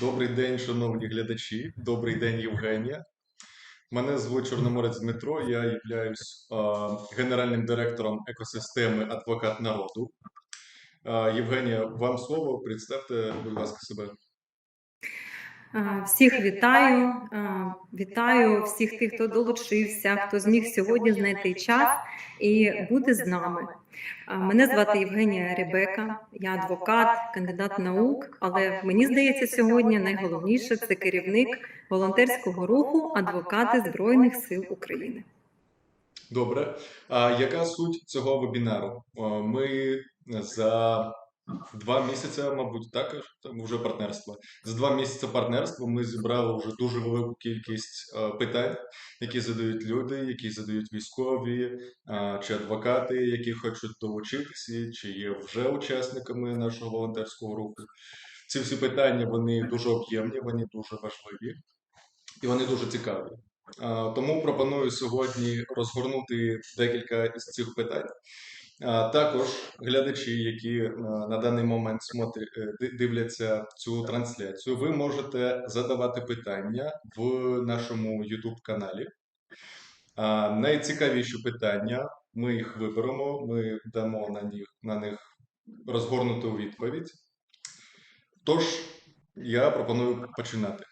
Добрий день, шановні глядачі. Добрий день, Євгенія. Мене звуть Чорноморець Дмитро. Я являюсь а, генеральним директором екосистеми Адвокат народу. А, Євгенія, вам слово. Представте, будь ласка, себе. А, Всіх вітаю, вітаю всіх тих, хто долучився, хто зміг сьогодні знайти час і бути з нами. Мене звати Євгенія Ребека, я адвокат, кандидат наук, але мені здається, сьогодні найголовніше це керівник волонтерського руху Адвокати Збройних сил України. Добре. А яка суть цього вебінару? Ми за два місяці, мабуть, також там вже партнерства. За два місяці партнерства ми зібрали вже дуже велику кількість е, питань, які задають люди, які задають військові а, чи адвокати, які хочуть долучитися, чи є вже учасниками нашого волонтерського руху. Ці всі питання вони дуже об'ємні, вони дуже важливі і вони дуже цікаві. А, Тому пропоную сьогодні розгорнути декілька із цих питань. Також глядачі, які е, на даний момент е, ди- дивляться цю трансляцію, ви можете задавати питання в нашому YouTube каналі. Найцікавіші питання ми їх виберемо, ми дамо на них, на них розгорнуту відповідь. Тож, я пропоную починати.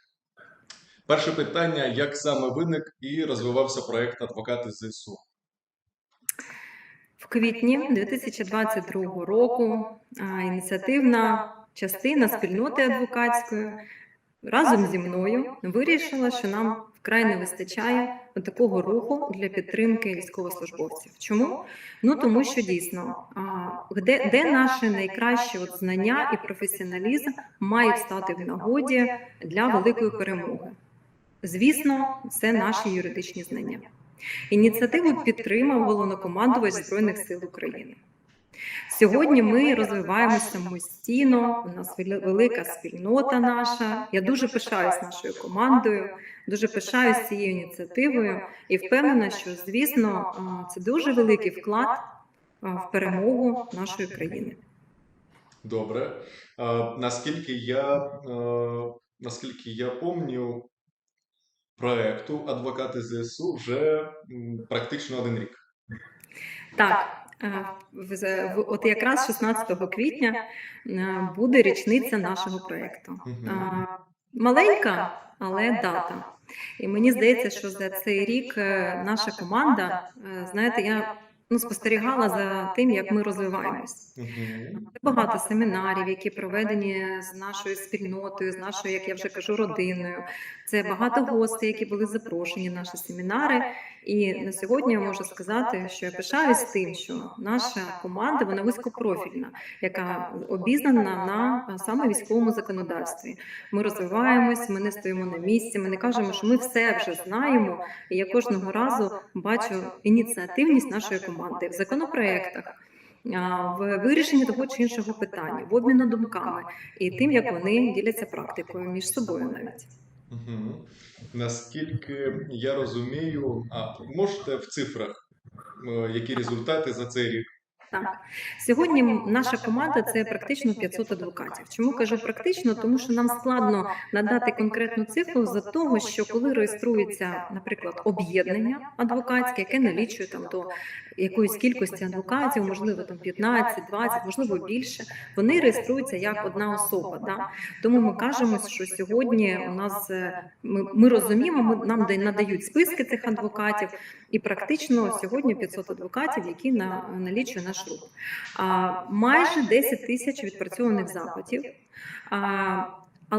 Перше питання: як саме виник і розвивався проект Адвокати ЗСУ? В квітні 2022 року ініціативна частина спільноти адвокатської разом зі мною вирішила, що нам вкрай не вистачає такого руху для підтримки військовослужбовців. Чому? Ну тому що дійсно, де, де наші найкращі от знання і професіоналізм мають стати в нагоді для великої перемоги. Звісно, це наші юридичні знання. Ініціативу підтримав головнокомандувач Збройних сил України. Сьогодні ми розвиваємося самостійно. У нас велика спільнота наша. Я дуже пишаюсь нашою командою, дуже пишаюсь цією ініціативою і впевнена, що звісно це дуже великий вклад в перемогу нашої країни. Добре. Наскільки я, наскільки я пам'ятаю, проекту Адвокати ЗСУ вже практично один рік. Так, е, в- от якраз 16 квітня е, буде річниця нашого проєкту. Маленька, але дата. І мені здається, що за цей рік е, наша команда, е, знаєте, я ну, спостерігала за тим, як ми розвиваємось. Багато семінарів, які проведені з нашою спільнотою, з нашою, як я вже кажу, родиною. Це багато гостей, які були запрошені на наші семінари. І на сьогодні я можу сказати, що я пишаюсь тим, що наша команда вона вузькопрофільна, яка обізнана на саме військовому законодавстві. Ми розвиваємось, ми не стоїмо на місці, ми не кажемо, що ми все вже знаємо. І я кожного разу бачу ініціативність нашої команди в законопроектах. В вирішенні того чи іншого питання, в обміну думками і тим, як вони діляться практикою між собою навіть. Мгм. Наскільки я розумію, а можете в цифрах, е, які результати за цей рік? Так, сьогодні наша команда це практично 500 адвокатів. Чому кажу практично? Тому що нам складно надати конкретну цифру за того, що коли реєструється, наприклад, об'єднання адвокатське, яке налічує там до якоїсь кількості адвокатів, можливо, там 15, 20, можливо, більше, вони реєструються як одна особа. Да? Тому ми кажемо, що сьогодні у нас е, ми, ми розуміємо, ми нам да- надають списки цих адвокатів, і практично сьогодні 500 адвокатів, які на налічує наш рух. А, майже 10 тисяч відпрацьованих запитів. А, а,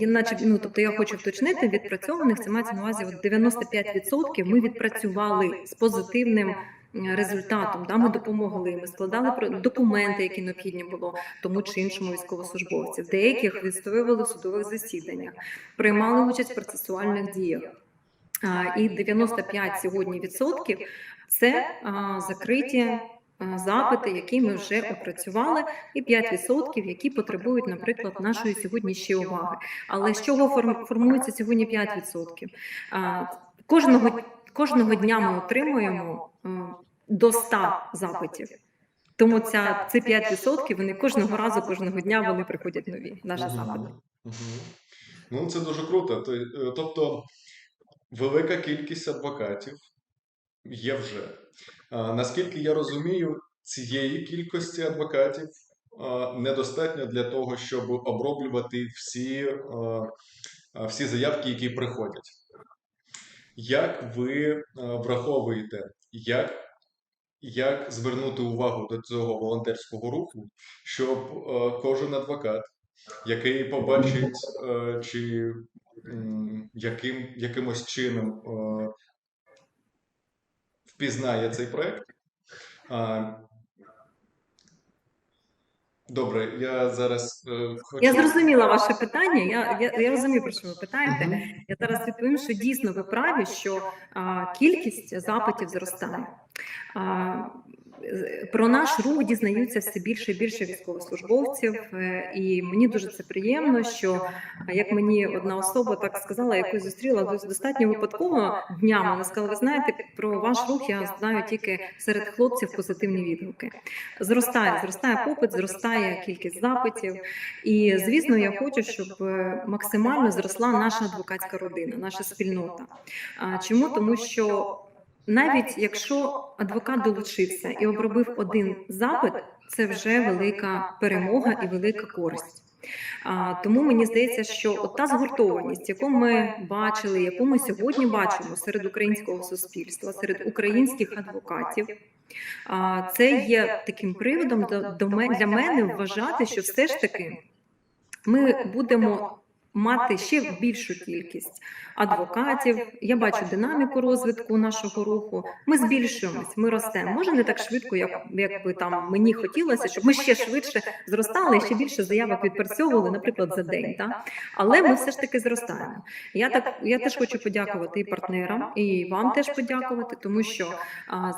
наче, ну, тобто я хочу вточнити, відпрацьованих це мається на увазі от 95% ми відпрацювали з позитивним результатом. Да, ми допомогли. Ми складали про- документи, які необхідні було тому чи іншому військовослужбовцю. Деяких відстоювали в судових засіданнях, приймали участь в процесуальних діях. І 95 сьогодні відсотків це закриті запити, які ми вже опрацювали, і 5%, які потребують, наприклад, нашої сьогодні ще уваги. Але з чого формується сьогодні 5%? Кожного, кожного дня ми отримуємо до 100 запитів. Тому ця ці 5% вони кожного разу, кожного дня вони приходять нові. Наші запити. Ну, це дуже круто. Е, Тобто, велика кількість адвокатів є вже. Наскільки я розумію, цієї кількості адвокатів недостатньо для того, щоб оброблювати всі, всі заявки, які приходять. Як ви е, враховуєте, як, як звернути увагу до цього волонтерського руху, щоб е, кожен адвокат, який побачить, е, чи яким, якимось чином впізнає цей проект. Добре, я зараз е, хочу. Я зрозуміла ваше питання. Я, я, я розумію, про що ви питаєте. Мгм. Я зараз відповім, що дійсно ви праві, що а, кількість запитів зростає. А, про наш рух дізнаються все більше і більше військовослужбовців, е, і мені дуже це приємно, що як мені одна особа так сказала, яку зустріла дос- достатньо випадково днями. Вона сказала: ви знаєте, про ваш рух я знаю тільки серед хлопців позитивні відгуки. Зростає, зростає попит, зростає кількість запитів. І звісно, я хочу, щоб е, максимально зросла наша адвокатська родина, наша спільнота. Чому? Тому що навіть якщо адвокат долучився і обробив один запит, це вже велика перемога і велика користь. А, тому мені здається, що от та згуртованість, яку ми бачили, яку ми сьогодні бачимо серед українського суспільства, серед українських адвокатів, а, це є таким приводом до, до для мене вважати, що все ж таки ми будемо мати ще більшу кількість адвокатів. Я бачу динаміку розвитку нашого руху. Ми збільшуємось, ми ростемо. Може не так швидко, як, як би там мені хотілося, щоб ми ще швидше зростали і ще більше заявок відпрацьовували, наприклад, за день. Та? Але ми все ж таки зростаємо. Я так я теж хочу подякувати і партнерам, і вам теж подякувати, тому що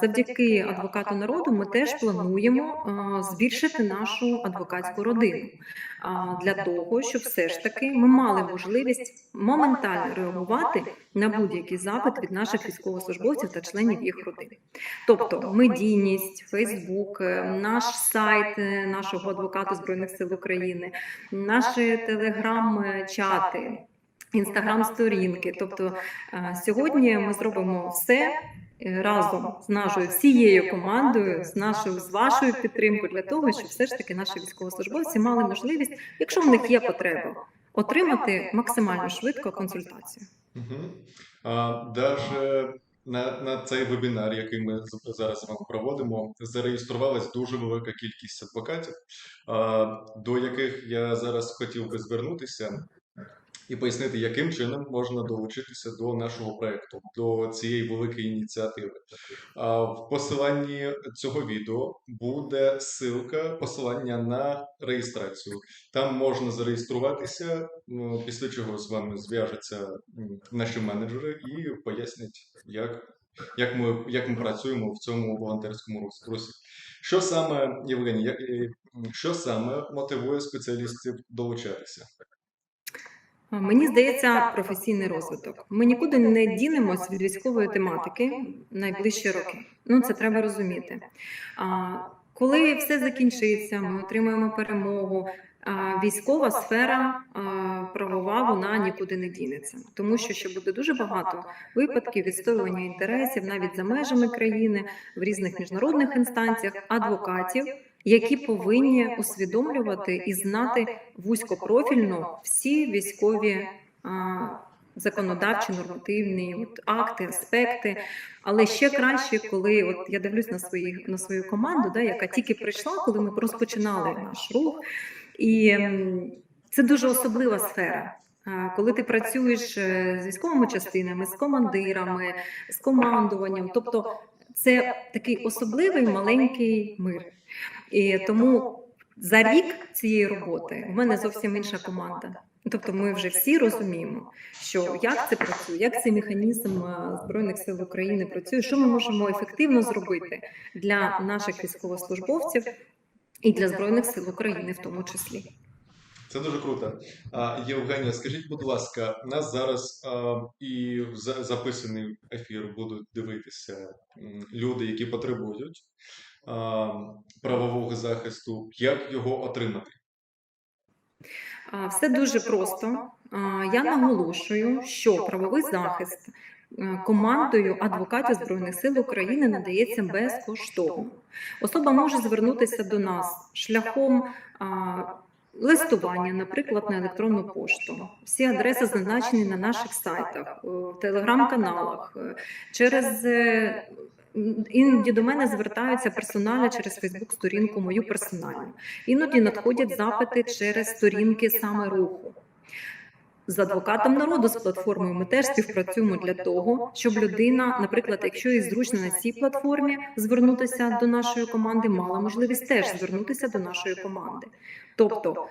завдяки адвокату народу ми теж плануємо збільшити нашу адвокатську родину для того, щоб все ж таки ми мали можливість моментально реагувати на будь-який запит від наших військовослужбовців та членів їх родин. Тобто медійність, Фейсбук, е, наш сайт е, нашого адвоката збройних сил України, наші телеграм-чати. Інстаграм-сторінки, тобто е, сьогодні ми зробимо все е, разом з нашою всією командою, з нашою з вашою підтримкою для того, щоб все ж таки наші військовослужбовці мали можливість, якщо в них є потреба, отримати максимально швидко консультацію. Угу. А, даже на, на цей вебінар, який ми з- зараз з вами проводимо, зареєструвалась дуже велика кількість адвокатів, а, до яких я зараз хотів би звернутися і пояснити, яким чином можна долучитися до нашого проекту, до цієї великої ініціативи. В посиланні цього відео буде ссылка, посилання на реєстрацію. Там можна зареєструватися, ну, після чого з вами зв'яжуться наші менеджери і пояснять, як, як, ми, як ми працюємо в цьому волонтерському рус- русі. Що саме, Євгеній, е, що саме мотивує спеціалістів долучатися? А, Мені здається, професійний розвиток. Ми нікуди не дінемось від військової тематики найближчі роки. Ну це треба розуміти. Коли все закінчиться, ми отримаємо перемогу. Військова сфера правова вона нікуди не дінеться, тому що ще буде дуже багато випадків відстоювання інтересів навіть за межами країни в різних міжнародних інстанціях, адвокатів, які повинні усвідомлювати і знати вузькопрофільно всі військові законодавчі нормативні от, акти, аспекти. Але ще краще, коли от я дивлюсь на свої на свою команду, да, яка тільки прийшла, коли ми розпочинали наш рух, і це дуже особлива сфера. Коли ти працюєш е, з військовими частинами, з командирами, з командуванням, тобто це такий особливий маленький мир. І тому за рік цієї роботи в мене зовсім інша команда. Тобто, ми вже всі розуміємо, що як це працює, як цей механізм е, збройних сил України працює, що ми можемо ефективно зробити для наших військовослужбовців і для збройних сил України, в тому числі. Це дуже круто. А, Євгенія, скажіть, будь ласка, нас зараз а, і за- записаний ефір будуть дивитися люди, які потребують правового захисту. Як його отримати? Все дуже просто. Я наголошую, що правовий захист е, командою адвокатів Збройних сил України надається безкоштовно. Особа може звернутися до нас шляхом листування, наприклад, на електронну пошту. Всі адреси зазначені на наших сайтах, в телеграм-каналах, е, через. Іноді до мене звертаються персонально через Фейсбук-сторінку мою персональну. Іноді надходять запити через сторінки саме руху. З адвокатом народу з платформою ми теж співпрацюємо для того, щоб людина, наприклад, якщо їй зручно на цій платформі звернутися до нашої команди, мала можливість теж звернутися до нашої команди. Тобто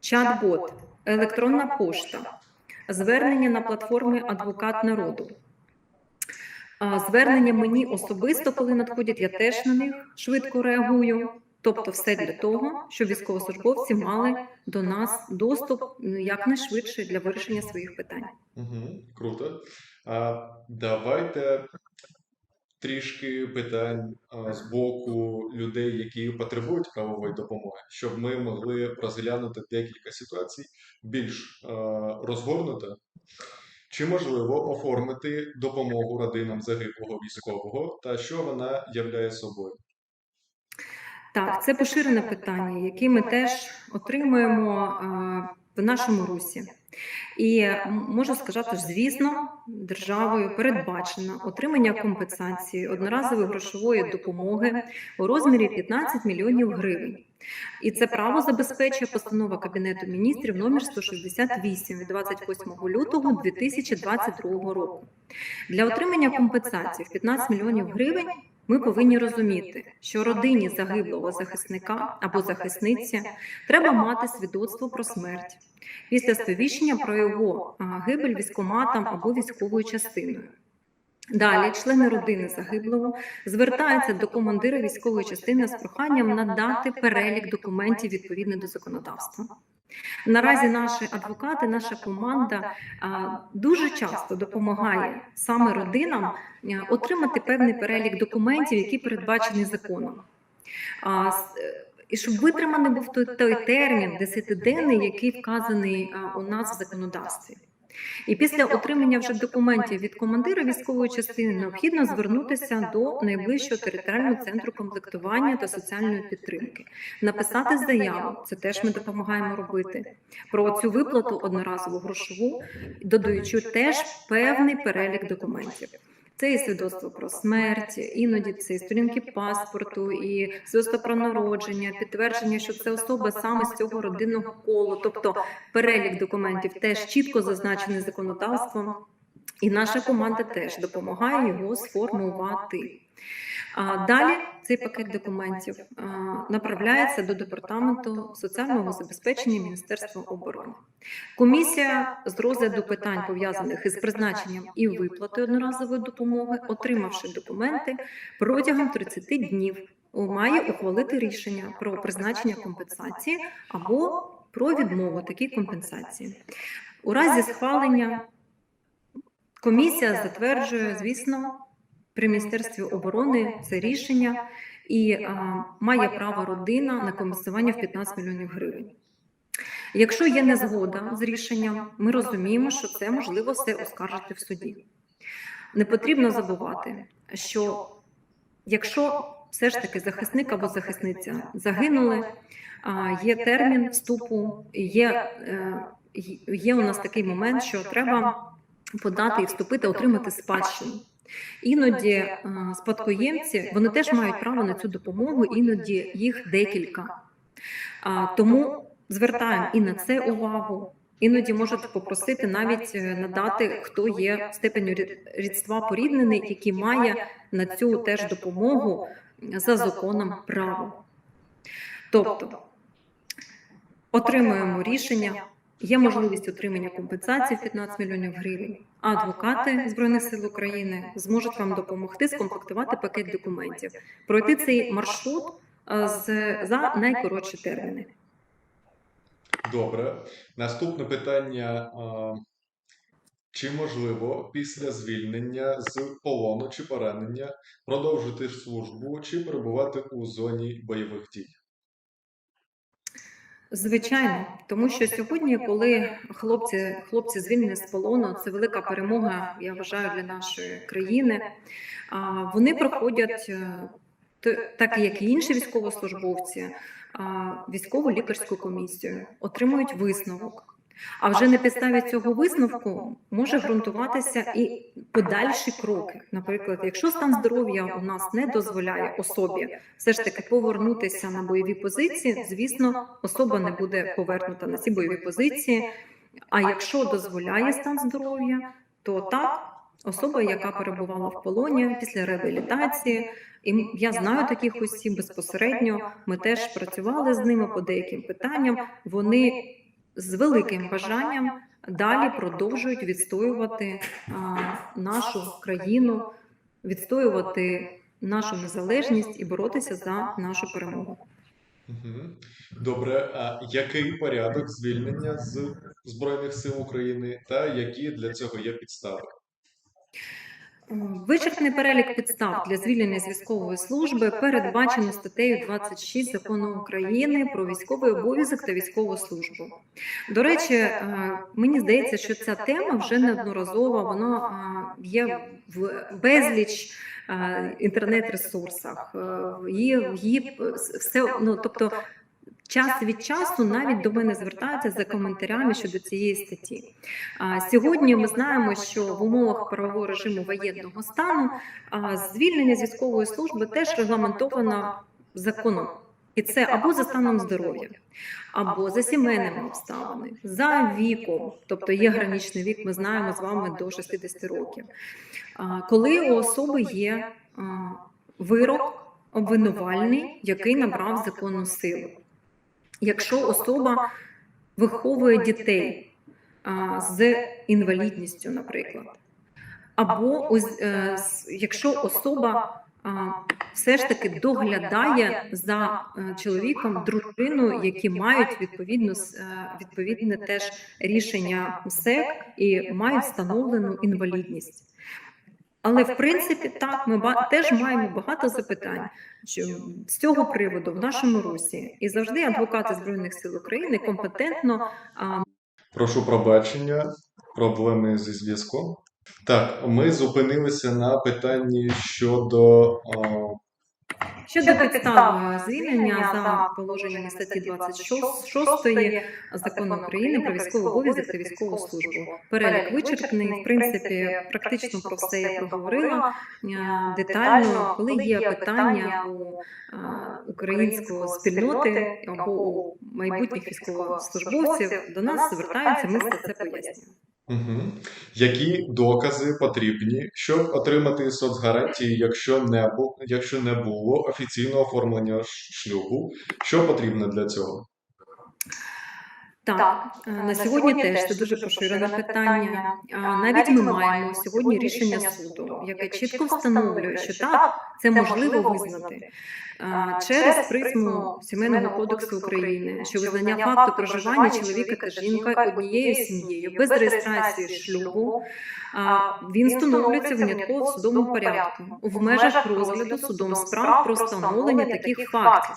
чат-бот, електронна пошта, звернення на платформі Адвокат народу. А, Звернення мені особисто, коли надходять, я теж на них швидко реагую. Тобто, все для того, щоб військовослужбовці мали до нас доступ якнайшвидше для вирішення своїх питань. Угу, круто. А, давайте трішки питань а, з боку людей, які потребують правової допомоги, щоб ми могли розглянути декілька ситуацій більш а, розгорнуто. Чи можливо оформити допомогу родинам загиблого військового та що вона являє собою? Так, це поширене питання, яке ми теж отримуємо в нашому русі. І можу сказати, що, звісно, державою передбачено отримання компенсації одноразової грошової допомоги у розмірі 15 мільйонів гривень. І це право забезпечує постанова Кабінету міністрів номер 168 від 28 лютого 2022 року. Для отримання компенсації в 15 мільйонів гривень ми повинні розуміти, що родині загиблого захисника або захисниці треба мати свідоцтво про смерть після сповіщення про його гибель військоматом або військовою частиною. Далі члени родини загиблого звертаються до командира військової частини з проханням надати перелік документів відповідно до законодавства. Наразі наші адвокати, наша команда дуже часто допомагає саме родинам е, отримати певний перелік документів, які передбачені законом. Е, І щоб витриманий був той, той термін десятиденний, який вказаний а, у нас в законодавстві. І після отримання вже документів від командира військової частини необхідно звернутися до найближчого територіального центру комплектування та соціальної підтримки, написати заяву. Це теж ми допомагаємо робити про цю виплату одноразову грошову, додаючи теж певний перелік документів. Це і свідоцтво про смерть, іноді це і сторінки паспорту, і свідоцтво про народження, підтвердження, що це особа саме з цього родинного колу, тобто перелік документів теж чітко зазначений законодавством, і наша команда теж допомагає його сформувати. Далі цей пакет документів направляється до департаменту соціального забезпечення Міністерства оборони. Комісія з розгляду питань пов'язаних із призначенням і виплатою одноразової допомоги, отримавши документи протягом 30 днів, має ухвалити рішення про призначення компенсації або про відмову такій компенсації. У разі схвалення комісія затверджує, звісно, при Міністерстві оборони це рішення і а, має право родина на компенсування в 15 мільйонів гривень. Якщо є незгода з рішенням, ми розуміємо, що це можливо все оскаржити в суді. Не потрібно забувати, що якщо все ж таки захисник або захисниця загинули, є термін вступу, є, е, є у нас такий момент, що треба подати і вступити, отримати спадщину. Іноді е, спадкоємці вони теж мають право на цю допомогу, іноді їх декілька. Тому звертаємо і на це увагу. Іноді можуть попросити навіть е, надати, хто є степеню рід- рідства поріднений, який має на цю теж допомогу за законом право. Тобто отримуємо рішення, є можливість отримання компенсації в 15 мільйонів гривень. А адвокати Збройних сил України зможуть вам допомогти скомплектувати пакет документів, пройти цей маршрут е, з за найкоротші терміни. Добре. Наступне питання. Чи можливо після звільнення з полону чи поранення продовжити службу чи перебувати у зоні бойових дій? Звичайно, тому що сьогодні, коли хлопці, хлопці звільнені з полону, це велика перемога, я вважаю, для нашої країни. Вони проходять, е, так як і інші військовослужбовці, військову лікарську комісію, отримують висновок. А вже на підставі цього висновку може ґрунтуватися і подальші кроки. Наприклад, якщо стан здоров'я у нас не дозволяє особі все ж таки повернутися на бойові позиції, звісно, особа не буде повернута на ці бойові позиції. А якщо дозволяє стан здоров'я, то так, особа, яка перебувала в полоні після реабілітації, і я знаю таких осіб безпосередньо. Ми теж працювали з ними по деяким питанням. Вони з великим бажанням далі продовжують відстоювати нашу країну, відстоювати нашу незалежність і боротися за нашу перемогу. Добре, а який порядок звільнення з Збройних сил України та які для цього є підстави? Вичерпний перелік підстав для звільнення з військової служби передбачено статтею 26 закону України про військовий обов'язок та військову службу. До речі, е, мені здається, що ця тема вже неодноразово вона е, є в безліч е, інтернет-ресурсах. Її, її все ну тобто. Час від часу навіть до мене звертаються за коментарями щодо цієї статті. Сьогодні ми знаємо, що в умовах правового режиму воєнного стану звільнення з військової служби теж регламентовано законом. І це або за станом здоров'я, або за сімейними обставинами, за віком, тобто є граничний вік, ми знаємо з вами до 60 років. Коли у особи є вирок обвинувальний, який набрав законну силу. Якщо особа виховує дітей а, з інвалідністю, наприклад, або ось, е, якщо особа а, все ж таки доглядає за е, чоловіком, дружиною, які мають е, відповідне теж рішення МСЕК і мають встановлену інвалідність. Але в принципі так ми ба- теж маємо багато запитань що з цього приводу в нашому русі і завжди адвокати збройних сил України компетентно а, Прошу пробачення, проблеми зі зв'язком. Так, ми зупинилися на питанні щодо о, щодо підстав звільнення за положеннями статті 26 закону України про військовий обов'язок та військову службу. Перелік вичерпний. В принципі, практично про все я проговорила е, детально. Коли є питання у е, української спільноти або у майбутніх військовослужбовців, до нас звертаються. Ми все це пояснюємо. Угу. Які докази потрібні, щоб отримати соцгарантії, якщо не було, якщо не було офіційного оформлення шлюбу? Що потрібно для цього? Так, е, на сьогодні теж це дуже поширене питання. А, Навіть ми маємо сьогодні рішення суду, яке чітко встановлює, що так, це можливо визнати через призму Сімейного кодексу України, що визнання факту проживання чоловіка та жінка однією сім'єю без реєстрації шлюбу. Він встановлюється винятково в судовому порядку в межах розгляду судом справ про встановлення таких фактів.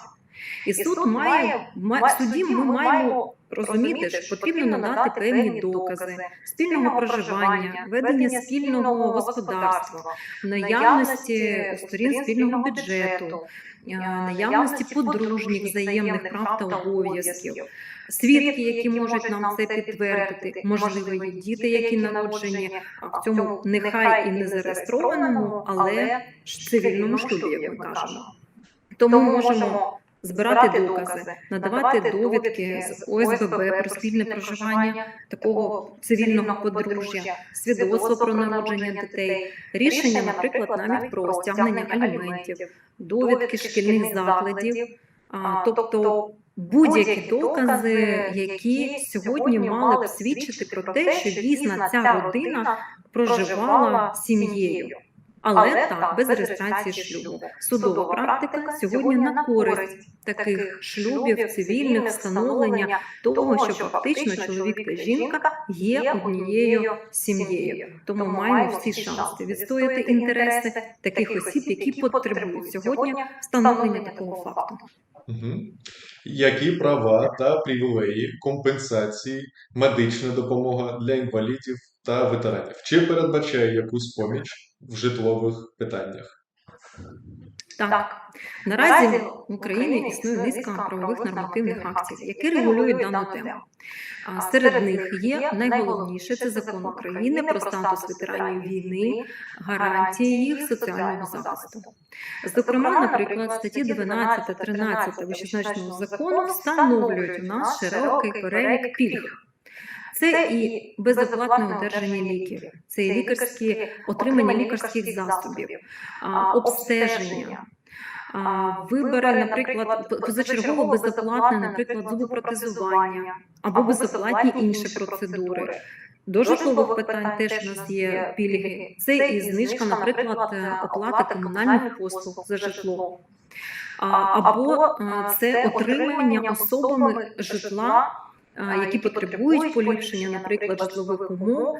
І суд має ма- в суді ми маємо розуміти, що потрібно надати певні докази спільного проживання, ведення спільного господарства, наявності сторін спільного бюджету, наявності подружніх взаємних прав та обов'язків, свідки, які можуть нам це підтвердити, можливо, є діти, які народжені в цьому нехай і не зареєстрованому, але цивільному шлюбі, як ми кажемо. Тому ми можемо збирати докази, надавати довідки з ОСББ про спільне проживання такого цивільного подружжя, свідоцтво про народження дітей, рішення, наприклад, навіть про стягнення аліментів, довідки шкільних закладів, а, тобто будь-які докази, які сьогодні мали б свідчити про те, що дійсно ця родина проживала сім'єю. Але так, без реєстрації шлюбу. Судова практика сьогодні на користь таких шлюбів, цивільних встановлення того, що фактично чоловік та жінка є однією сім'єю. Тому маємо всі шанси відстояти інтереси таких осіб, які потребують сьогодні встановлення такого факту. Угу. Які права та привілеї, компенсації, медична допомога для інвалідів та ветеранів? Чи передбачає якусь поміч в житлових питаннях? Так, наразі в Україні існує низка правових нормативних актів, які регулюють дану тему. А Серед них є найголовніше це закон України про статус ветеранів війни, гарантії їх соціального захисту. Зокрема, наприклад, статті 12, 13 вищезначеного закону встановлюють у нас широкий перелік пільг. Це і безоплатне одержання ліків, це і лікарські отримання лікарських засобів, обстеження. Вибори, наприклад, позачергово безоплатне, наприклад, зубопротезування або безоплатні інші процедури. До житлових питань теж у нас є пільги. Це і знижка, наприклад, е, оплати комунальних послуг за житло. Або е, це отримання особами житла, які потребують поліпшення, наприклад, житлових умов,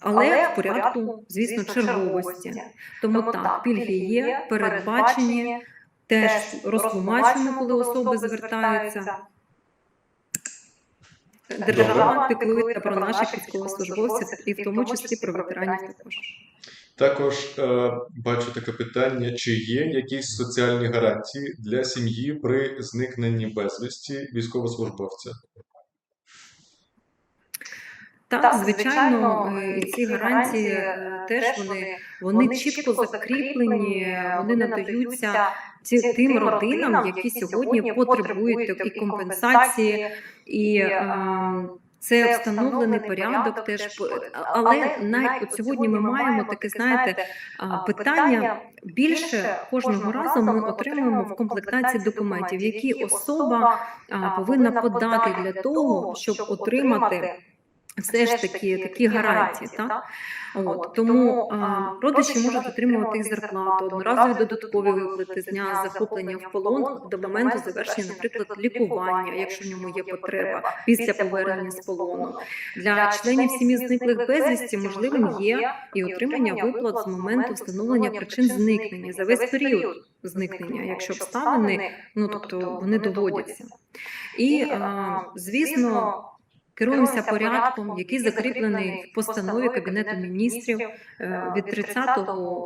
але в порядку, звісно, черговості. Тому так, пільги є, передбачені, теж розтлумачено, коли особи звертаються. Держава піклується про наших військовослужбовців і в тому числі про ветеранів також. Також е, бачу таке питання: чи є якісь соціальні гарантії для сім'ї при зникненні безвісті військовослужбовця? Так, звичайно, е, і ці гарантії е, теж вони, вони чітко закріплені, вони надаються ці- тим родинам, які сьогодні потребують такі компенсації, і е, це встановлений порядок теж. Але навіть от сьогодні ми маємо таке, знаєте, питання більше кожного разу ми отримуємо в комплектації документів, які особа повинна подати для того, щоб отримати все ж таки такі гарантії. Так? От, тому а, родичі можуть отримувати і зарплату, одноразові додаткові виплати з дня захоплення в полон до моменту завершення, наприклад, лікування, якщо в ньому є потреба, після повернення з полону. Для членів сім'ї зниклих безвісті можливим є і отримання виплат з моменту встановлення причин зникнення за весь період зникнення, якщо обставини, ну тобто вони доводяться. І, звісно, керуємося порядком, який закріплений в постанові Кабінету міністрів е, від 30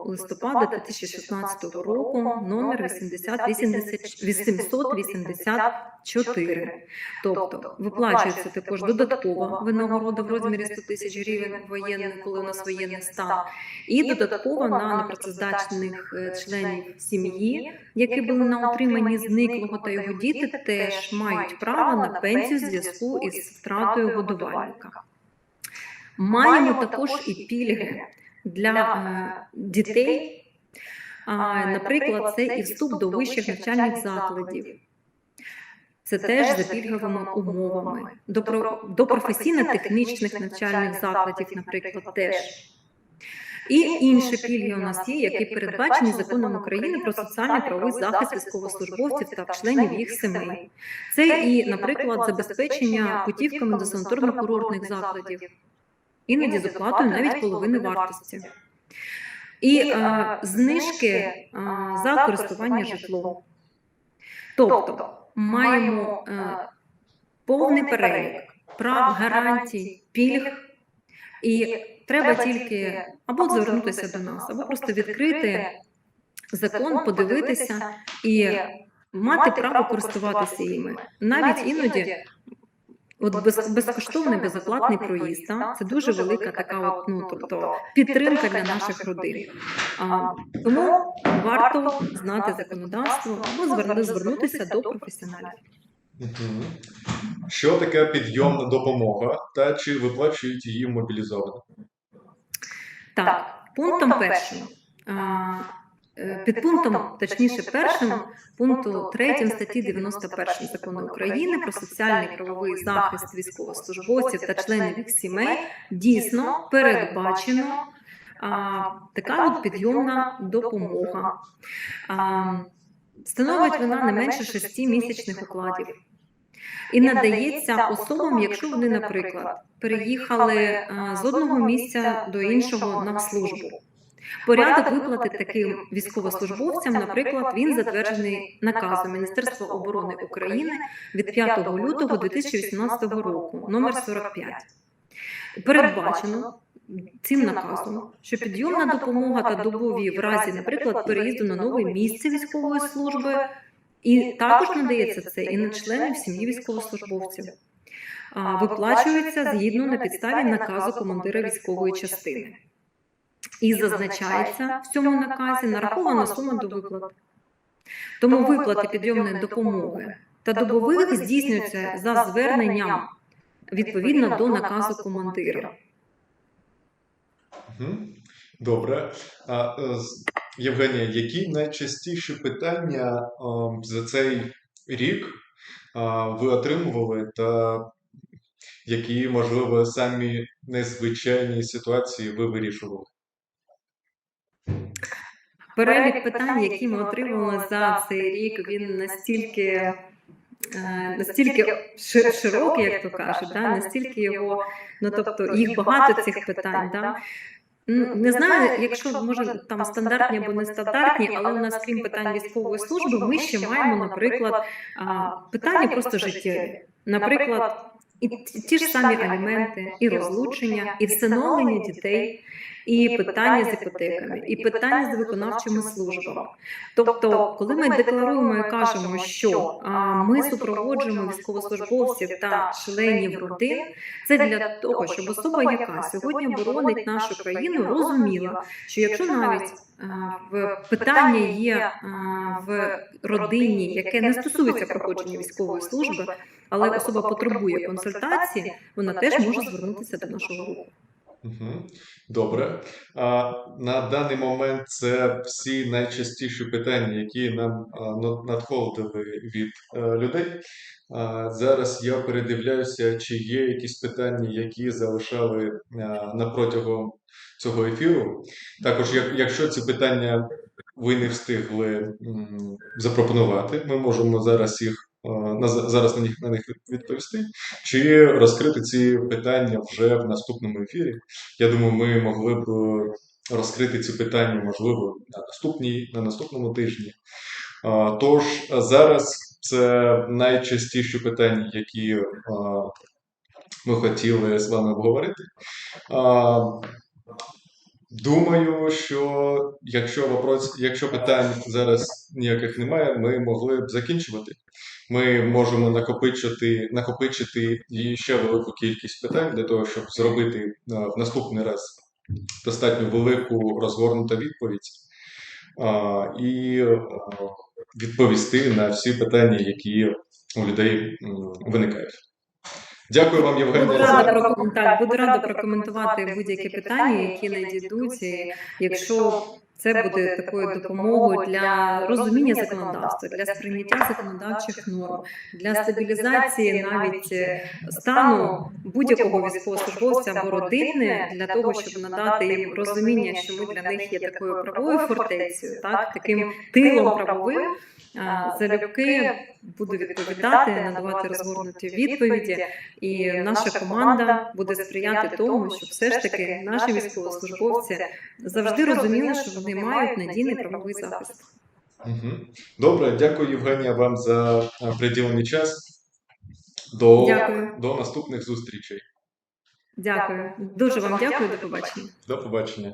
листопада 2016 року, номер 80 884. Тобто виплачується також додаткова винагорода в розмірі 100 тисяч гривень воєнний, коли у нас воєнний стан, і додаткова на непрацездатних е, членів сім'ї, які були на утриманні зниклого та його діти, теж мають право на пенсію в зв'язку із втратою годувальника. Маємо також і пільги для е, дітей. Наприклад, це і вступ до вищих навчальних закладів. Це теж за пільговими умовами. До професійно-технічних навчальних закладів, наприклад, теж. І інші пільги у нас є, які передбачені законом України про соціальний правовий захист військовослужбовців та членів їх сімей. Це і, наприклад, забезпечення путівками до санаторно-курортних закладів, іноді з оплатою навіть половини вартості. І е, знижки е, за користування житлом. Тобто маємо е, повний перелік прав, гарантій, пільг, і треба тільки або звернутися до нас, або просто відкрити закон, подивитися і мати право користуватися іми. Навіть іноді. От без, безкоштовний безоплатний проїзд, та, це дуже велика така от, ну, тобто, підтримка для наших родин. А, тому варто знати законодавство або звернутися до професіоналів. Що таке підйомна допомога та чи виплачують її мобілізованим? Так, пунктом першим. а, е, Під пунктом, точніше, першим пункту 3 статті 91 закону України про соціальний правовий захист військовослужбовців та членів їх сімей дійсно передбачено а, така от підйомна допомога. А, Становить вона не менше 6 місячних укладів. І надається особам, якщо вони, наприклад, переїхали е, з одного місця до іншого на службу. Порядок виплати таким військовослужбовцям, наприклад, він затверджений наказом Міністерства оборони України від 5 лютого 2018 року, номер 45. Передбачено цим наказом, що підйомна допомога та добові в разі, наприклад, переїзду на нове місце військової служби, і також надається це і на членів сім'ї військовослужбовців. Виплачується згідно на підставі наказу командира військової частини. І зазначається в цьому наказі нарахована сума до виплат. Тому виплати підйомної допомоги та добових здійснюються за зверненням відповідно до наказу командира. Добре. А, е, Євгенія, які найчастіші питання ем, за цей рік а, ви отримували, та які, можливо, самі незвичайні ситуації ви вирішували? Перелік питань, які ми отримали за цей рік, він настільки. е, Настільки широкий, як то кажуть, да? настільки його, ну тобто їх багато цих питань. Да? Ну, Не знаю, якщо може там стандартні або нестандартні, але у нас, крім питань військової служби, ми ще маємо, наприклад, питання просто життєві. Наприклад, і ті- ті ж самі аліменти, і розлучення, і всиновлення дітей, і питання з іпотеками, і питання з виконавчими службами. Тобто, коли ми декларуємо і кажемо, що ми супроводжуємо військовослужбовців та членів родин, це для того, щоб особа, яка сьогодні боронить нашу країну, розуміла, що якщо навіть в питання є в родині, яке не стосується проходження військової служби, але особа потребує консультації, вона теж може звернутися до нашого руху. Мгм. Добре. А, на даний момент це всі найчастіші питання, які нам надходили від е, людей. А, зараз я передивляюся, чи є якісь питання, які залишали а, на протягом цього ефіру. Також, як, якщо ці питання ви не встигли запропонувати, ми можемо зараз їх на, зараз на них на них відповісти, чи розкрити ці питання вже в наступному ефірі. Я думаю, ми могли б е, розкрити ці питання, можливо, на наступній, на наступному тижні. Тож зараз це найчастіші питання, які ми хотіли з вами обговорити. Думаю, що якщо вопрос, якщо питань зараз ніяких немає, ми могли б закінчувати. Ми можемо накопичити, накопичити ще велику кількість питань для того, щоб зробити е, в наступний раз достатньо велику розгорнуту відповідь а, і е, відповісти на всі питання, які у людей виникають. Дякую вам, Буду Євгенія. рада, за- так, буду рада прокоментувати будь-які питання, які надійдуть, якщо це буде такою допомогою для розуміння законодавства, для сприйняття законодавчих норм, для стабілізації навіть е, стану будь-якого військовослужбовця або родини, для того, щоб надати їм розуміння, що ми для них є такою правовою фортецею, так таким тилом правовим. Залюбки буду відповідати, надавати розгорнуті відповіді, і наша команда буде сприяти тому, щоб все ж таки наші військовослужбовці завжди розуміли, що вони мають надійний правовий захист. Добре, дякую, Євгенія, вам за е, приділений час. До, Дякую. до наступних зустрічей. Дякую. Дуже вам дякую. До побачення. До побачення.